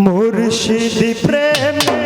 মুর্শিদি প্রেমে